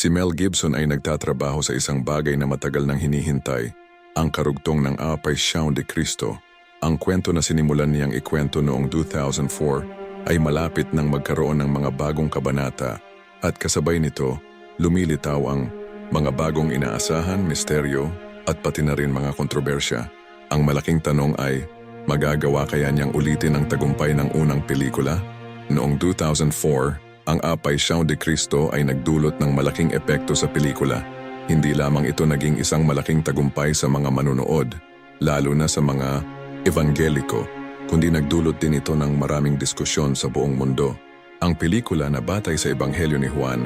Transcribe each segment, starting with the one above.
Si Mel Gibson ay nagtatrabaho sa isang bagay na matagal nang hinihintay, ang karugtong ng Apay Siyaw de Cristo. Ang kwento na sinimulan niyang ikwento noong 2004 ay malapit nang magkaroon ng mga bagong kabanata at kasabay nito, lumilitaw ang mga bagong inaasahan, misteryo at pati na rin mga kontrobersya. Ang malaking tanong ay, magagawa kaya niyang ulitin ang tagumpay ng unang pelikula? Noong 2004, ang Apay Siyaw de Cristo ay nagdulot ng malaking epekto sa pelikula. Hindi lamang ito naging isang malaking tagumpay sa mga manunood, lalo na sa mga evangeliko, kundi nagdulot din ito ng maraming diskusyon sa buong mundo. Ang pelikula na batay sa Ebanghelyo ni Juan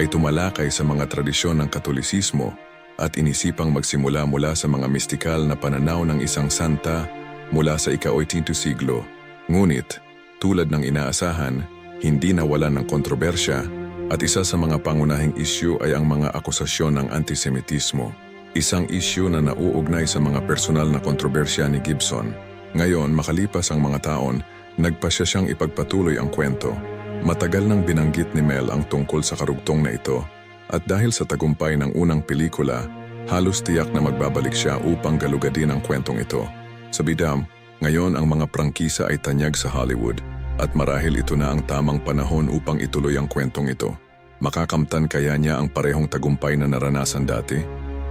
ay tumalakay sa mga tradisyon ng Katolisismo at inisipang magsimula mula sa mga mistikal na pananaw ng isang santa mula sa ika-18 siglo. Ngunit, tulad ng inaasahan, hindi nawalan ng kontrobersya at isa sa mga pangunahing isyu ay ang mga akusasyon ng antisemitismo. Isang isyu na nauugnay sa mga personal na kontrobersya ni Gibson. Ngayon, makalipas ang mga taon, nagpasya siyang ipagpatuloy ang kwento. Matagal nang binanggit ni Mel ang tungkol sa karugtong na ito at dahil sa tagumpay ng unang pelikula, halos tiyak na magbabalik siya upang galugadin ang kwentong ito. Sa bidam, ngayon ang mga prangkisa ay tanyag sa Hollywood at marahil ito na ang tamang panahon upang ituloy ang kwentong ito. Makakamtan kaya niya ang parehong tagumpay na naranasan dati?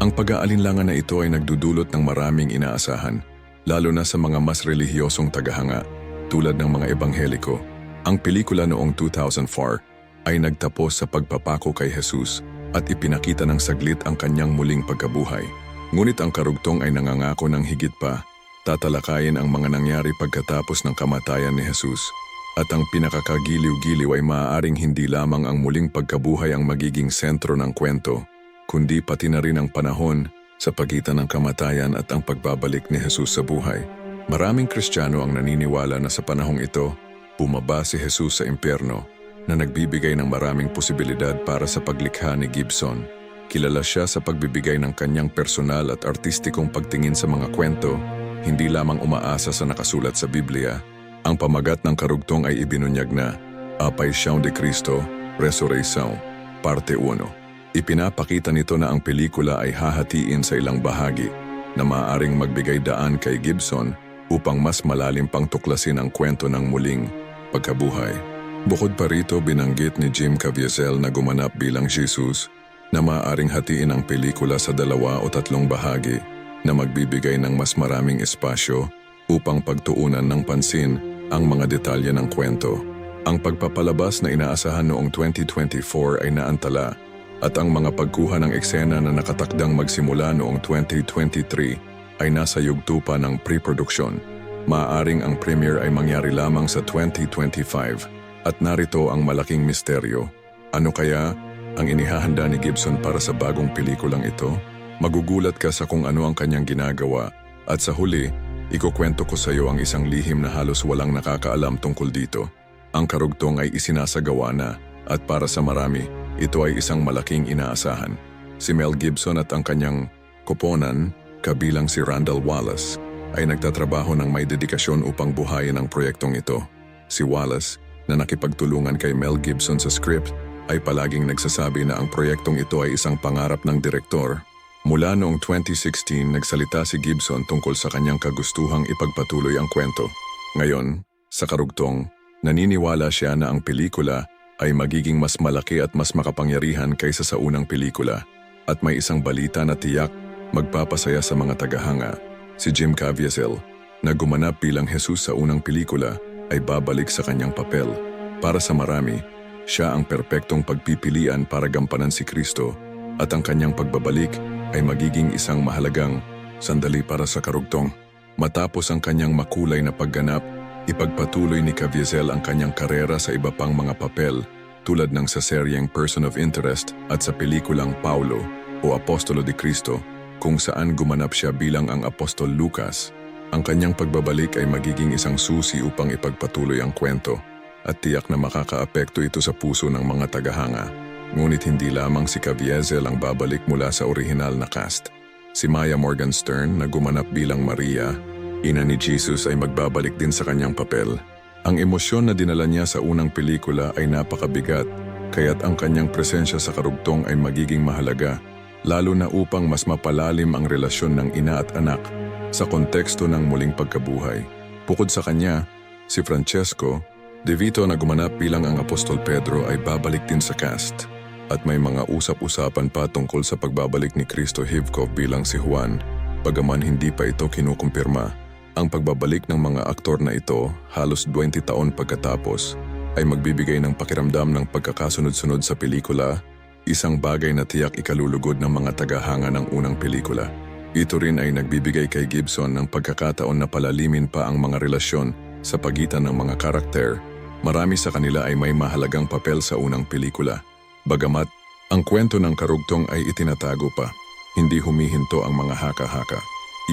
Ang pag-aalinlangan na ito ay nagdudulot ng maraming inaasahan, lalo na sa mga mas relihiyosong tagahanga, tulad ng mga ebangheliko. Ang pelikula noong 2004 ay nagtapos sa pagpapako kay Jesus at ipinakita ng saglit ang kanyang muling pagkabuhay. Ngunit ang karugtong ay nangangako ng higit pa, tatalakayin ang mga nangyari pagkatapos ng kamatayan ni Jesus. At ang pinakakagiliw-giliw ay maaaring hindi lamang ang muling pagkabuhay ang magiging sentro ng kwento, kundi pati na rin ang panahon sa pagitan ng kamatayan at ang pagbabalik ni Jesus sa buhay. Maraming Kristiyano ang naniniwala na sa panahong ito, bumaba si Jesus sa impyerno na nagbibigay ng maraming posibilidad para sa paglikha ni Gibson. Kilala siya sa pagbibigay ng kanyang personal at artistikong pagtingin sa mga kwento, hindi lamang umaasa sa nakasulat sa Biblia, ang pamagat ng karugtong ay ibinunyag na Apay Siyaw de Cristo, Resurreção, Parte 1. Ipinapakita nito na ang pelikula ay hahatiin sa ilang bahagi na maaaring magbigay daan kay Gibson upang mas malalim pang tuklasin ang kwento ng muling pagkabuhay. Bukod pa rito binanggit ni Jim Caviezel na gumanap bilang Jesus na maaaring hatiin ang pelikula sa dalawa o tatlong bahagi na magbibigay ng mas maraming espasyo upang pagtuunan ng pansin ang mga detalye ng kwento. Ang pagpapalabas na inaasahan noong 2024 ay naantala at ang mga pagkuha ng eksena na nakatakdang magsimula noong 2023 ay nasa yugto pa ng pre-production. Maaaring ang premiere ay mangyari lamang sa 2025 at narito ang malaking misteryo. Ano kaya ang inihahanda ni Gibson para sa bagong pelikulang ito? Magugulat ka sa kung ano ang kanyang ginagawa at sa huli, Ikukwento ko sa iyo ang isang lihim na halos walang nakakaalam tungkol dito. Ang karugtong ay isinasagawa na at para sa marami, ito ay isang malaking inaasahan. Si Mel Gibson at ang kanyang koponan, kabilang si Randall Wallace, ay nagtatrabaho ng may dedikasyon upang buhayin ang proyektong ito. Si Wallace, na nakipagtulungan kay Mel Gibson sa script, ay palaging nagsasabi na ang proyektong ito ay isang pangarap ng direktor Mula noong 2016, nagsalita si Gibson tungkol sa kanyang kagustuhang ipagpatuloy ang kwento. Ngayon, sa karugtong, naniniwala siya na ang pelikula ay magiging mas malaki at mas makapangyarihan kaysa sa unang pelikula at may isang balita na tiyak magpapasaya sa mga tagahanga. Si Jim Caviezel, na gumanap bilang Jesus sa unang pelikula, ay babalik sa kanyang papel. Para sa marami, siya ang perpektong pagpipilian para gampanan si Kristo at ang kanyang pagbabalik ay magiging isang mahalagang sandali para sa karugtong. Matapos ang kanyang makulay na pagganap, ipagpatuloy ni Caviezel ang kanyang karera sa iba pang mga papel tulad ng sa seryeng Person of Interest at sa pelikulang Paulo o Apostolo de Cristo kung saan gumanap siya bilang ang Apostol Lucas. Ang kanyang pagbabalik ay magiging isang susi upang ipagpatuloy ang kwento at tiyak na makakaapekto ito sa puso ng mga tagahanga. Ngunit hindi lamang si Caviezel ang babalik mula sa orihinal na cast. Si Maya Morgenstern na gumanap bilang Maria, ina ni Jesus ay magbabalik din sa kanyang papel. Ang emosyon na dinala niya sa unang pelikula ay napakabigat kaya't ang kanyang presensya sa karugtong ay magiging mahalaga, lalo na upang mas mapalalim ang relasyon ng ina at anak sa konteksto ng muling pagkabuhay. Bukod sa kanya, si Francesco, De Vito na gumanap bilang ang Apostol Pedro ay babalik din sa cast at may mga usap-usapan pa tungkol sa pagbabalik ni Cristo Hivkov bilang si Juan, bagaman hindi pa ito kinukumpirma. Ang pagbabalik ng mga aktor na ito halos 20 taon pagkatapos ay magbibigay ng pakiramdam ng pagkakasunod-sunod sa pelikula, isang bagay na tiyak ikalulugod ng mga tagahanga ng unang pelikula. Ito rin ay nagbibigay kay Gibson ng pagkakataon na palalimin pa ang mga relasyon sa pagitan ng mga karakter. Marami sa kanila ay may mahalagang papel sa unang pelikula. Bagamat, ang kwento ng karugtong ay itinatago pa, hindi humihinto ang mga haka-haka.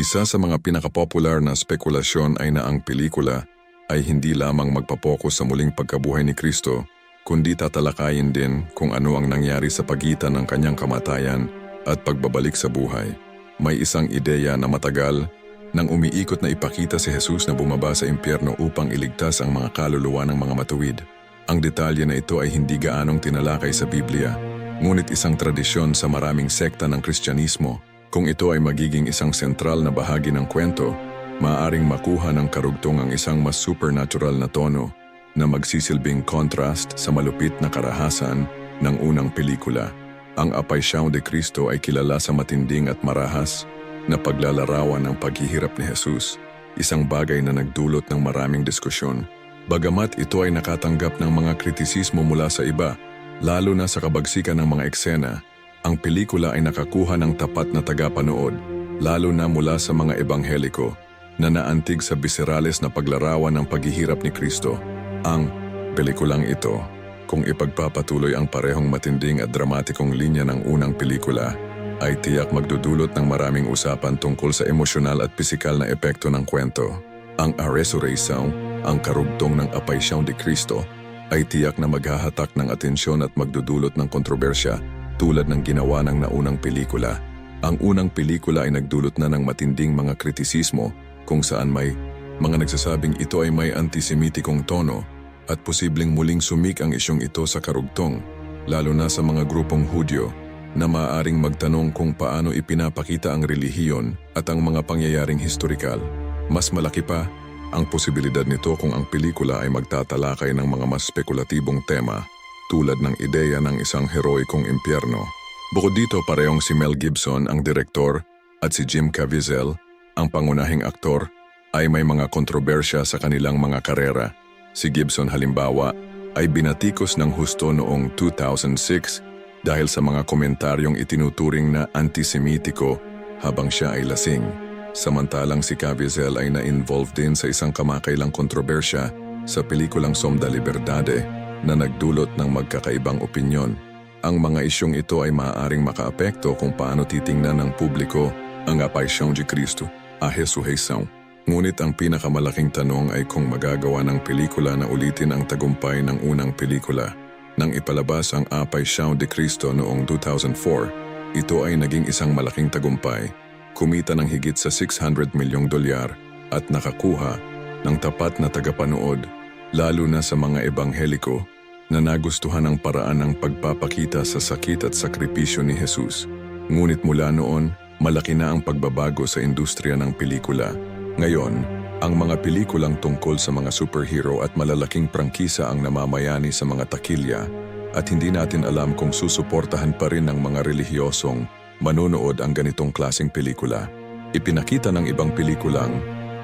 Isa sa mga pinakapopular na spekulasyon ay na ang pelikula ay hindi lamang magpapokus sa muling pagkabuhay ni Kristo, kundi tatalakayin din kung ano ang nangyari sa pagitan ng kanyang kamatayan at pagbabalik sa buhay. May isang ideya na matagal nang umiikot na ipakita si Jesus na bumaba sa impyerno upang iligtas ang mga kaluluwa ng mga matuwid. Ang detalye na ito ay hindi gaanong tinalakay sa Biblia, ngunit isang tradisyon sa maraming sekta ng Kristyanismo. Kung ito ay magiging isang sentral na bahagi ng kwento, maaaring makuha ng karugtong ang isang mas supernatural na tono na magsisilbing contrast sa malupit na karahasan ng unang pelikula. Ang Apaisyao de Cristo ay kilala sa matinding at marahas na paglalarawan ng paghihirap ni Jesus, isang bagay na nagdulot ng maraming diskusyon. Bagamat ito ay nakatanggap ng mga kritisismo mula sa iba, lalo na sa kabagsikan ng mga eksena, ang pelikula ay nakakuha ng tapat na tagapanood, lalo na mula sa mga ebangheliko, na naantig sa biserales na paglarawan ng paghihirap ni Kristo. Ang pelikulang ito, kung ipagpapatuloy ang parehong matinding at dramatikong linya ng unang pelikula, ay tiyak magdudulot ng maraming usapan tungkol sa emosyonal at pisikal na epekto ng kwento. Ang A Resurrección, ang karugtong ng Apaisyao de Cristo, ay tiyak na maghahatak ng atensyon at magdudulot ng kontrobersya tulad ng ginawa ng naunang pelikula. Ang unang pelikula ay nagdulot na ng matinding mga kritisismo kung saan may mga nagsasabing ito ay may antisemitikong tono at posibleng muling sumik ang isyong ito sa karugtong, lalo na sa mga grupong Hudyo na maaaring magtanong kung paano ipinapakita ang relihiyon at ang mga pangyayaring historikal. Mas malaki pa ang posibilidad nito kung ang pelikula ay magtatalakay ng mga mas spekulatibong tema tulad ng ideya ng isang heroikong impyerno. Bukod dito parehong si Mel Gibson ang direktor at si Jim Caviezel, ang pangunahing aktor, ay may mga kontrobersya sa kanilang mga karera. Si Gibson halimbawa ay binatikos ng husto noong 2006 dahil sa mga komentaryong itinuturing na antisemitiko habang siya ay lasing. Samantalang si Caviezel ay na-involve din sa isang kamakailang kontrobersya sa pelikulang Somda Liberdade na nagdulot ng magkakaibang opinyon. Ang mga isyong ito ay maaaring makaapekto kung paano titingnan ng publiko ang Apaisyong de Cristo, a Jesuhaysão. Ngunit ang pinakamalaking tanong ay kung magagawa ng pelikula na ulitin ang tagumpay ng unang pelikula. Nang ipalabas ang Apay Siao de Cristo noong 2004, ito ay naging isang malaking tagumpay, kumita ng higit sa 600 milyong dolyar at nakakuha ng tapat na tagapanood, lalo na sa mga ebangheliko na nagustuhan ang paraan ng pagpapakita sa sakit at sakripisyo ni Jesus. Ngunit mula noon, malaki na ang pagbabago sa industriya ng pelikula. Ngayon, ang mga pelikulang tungkol sa mga superhero at malalaking prangkisa ang namamayani sa mga takilya at hindi natin alam kung susuportahan pa rin ng mga relihiyosong manonood ang ganitong klasing pelikula. Ipinakita ng ibang pelikulang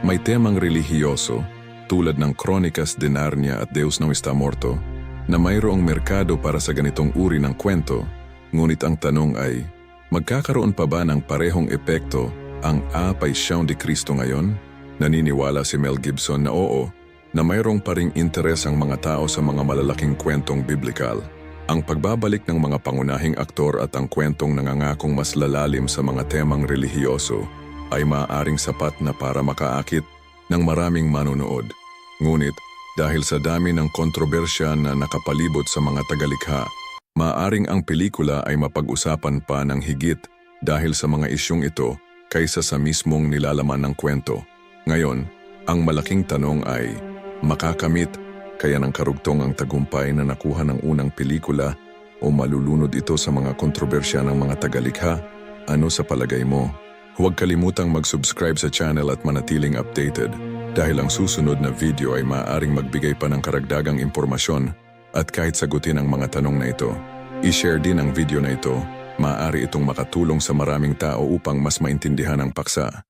may temang relihiyoso tulad ng Kronikas de Narnia at Deus no está morto na mayroong merkado para sa ganitong uri ng kwento, ngunit ang tanong ay, magkakaroon pa ba ng parehong epekto ang Apay Siyang de Cristo ngayon? Naniniwala si Mel Gibson na oo, na mayroong pa ring interes ang mga tao sa mga malalaking kwentong biblikal. Ang pagbabalik ng mga pangunahing aktor at ang kwentong nangangakong mas lalalim sa mga temang relihiyoso ay maaaring sapat na para makaakit ng maraming manonood. Ngunit dahil sa dami ng kontrobersya na nakapalibot sa mga tagalikha, maaring ang pelikula ay mapag-usapan pa ng higit dahil sa mga isyong ito kaysa sa mismong nilalaman ng kwento. Ngayon, ang malaking tanong ay, makakamit Kaya ng karugtong ang tagumpay na nakuha ng unang pelikula o malulunod ito sa mga kontrobersya ng mga tagalikha? Ano sa palagay mo? Huwag kalimutang mag-subscribe sa channel at manatiling updated dahil ang susunod na video ay maaaring magbigay pa ng karagdagang impormasyon at kahit sagutin ang mga tanong na ito. I-share din ang video na ito. Maaari itong makatulong sa maraming tao upang mas maintindihan ang paksa.